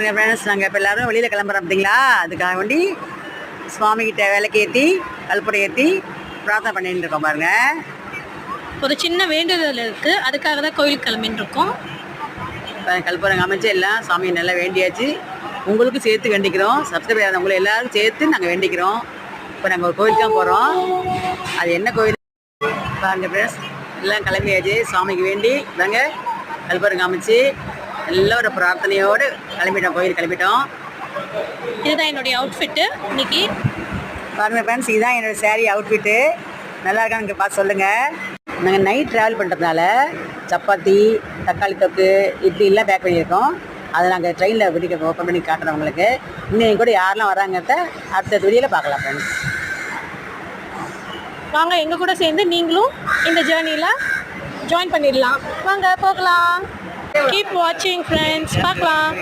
Friends நாங்கள் இப்போ எல்லாரும் வெளியில் கிளம்புறோம் பார்த்தீங்களா அதுக்காக வேண்டி சுவாமி கிட்ட விளக்கு ஏற்றி கல்புரை ஏற்றி பிரார்த்தனை பண்ணிட்டு இருக்கோம் பாருங்க. ஒரு சின்ன வேண்டுதல் இருக்கு. அதுக்காக தான் கோயிலுக்கு கிளம்பின்னு இருக்கோம். கல்புரம் அமைச்சு எல்லாம் சாமியை நல்லா வேண்டியாச்சு. உங்களுக்கும் சேர்த்து வேண்டிக்கிறோம். சப்ஸ்கிரைப் ஆனவங்களை எல்லாருக்கும் சேர்த்து நாங்கள் வேண்டிக்கிறோம். இப்போ நாங்கள் ஒரு கோயிலுக்கு தான் போகிறோம் அது என்ன கோயில்? பாருங்க ஃப்ரெண்ட்ஸ் எல்லாம் கிளம்பியாச்சு. சாமிக்கு வேண்டி பாருங்க கல்புரம் அமைச்சு எல்லாம் ஒரு பிரார்த்தனையோடு கிளம்பிட்டோம் கோயில் கிளம்பிட்டோம். இதுதான் என்னுடைய அவுட்ஃபிட்டு இன்னைக்கு பாருங்க ஃப்ரெண்ட்ஸ் இதுதான் என்னோட saree அவுட்ஃபிட்டு நல்லா இருக்கான்னு பார்த்து சொல்லுங்கள் நாங்கள் நைட் ட்ராவல் பண்ணுறதுனால சப்பாத்தி தக்காளி தொக்கு இட்லி எல்லாம் பேக் பண்ணியிருக்கோம். அதை நாங்கள் ட்ரெயினில் வீட்டுக்கு ஓப்பன் பண்ணி காட்டுறோம் உங்களுக்கு. இன்னும் கூட யாரெல்லாம் வராங்கிறத அடுத்த வீடியோவில் பார்க்கலாம் ஃப்ரெண்ட்ஸ் வாங்க எங்க கூட சேர்ந்து நீங்களும் இந்த ஜேர்னியில் ஜாயின் பண்ணிடலாம். வாங்க போகலாம். கீப் வாட்சிங் ஃப்ரெண்ட்ஸ் பார்க்கலாம்